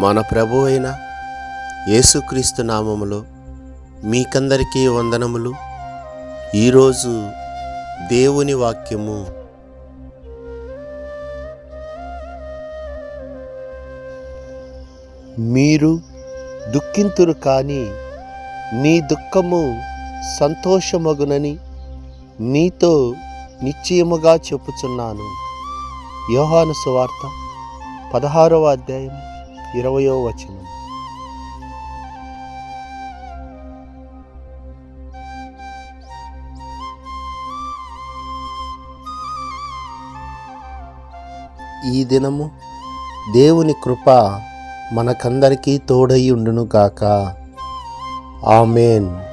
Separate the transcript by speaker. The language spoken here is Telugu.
Speaker 1: మన ప్రభు అయిన యేసుక్రీస్తు నామములో మీకందరికీ వందనములు. ఈరోజు దేవుని వాక్యము. మీరు దుఃఖింతురు కానీ మీ దుఃఖము సంతోషమగునని నీతో నిశ్చయముగా చెప్పుచున్నాను. యోహాను సువార్త పదహారవ అధ్యాయం ఇరవయో వచనం. ఈ దినము దేవుని కృప మనకందరికీ తోడై ఉండునుగాక ఆమెన్.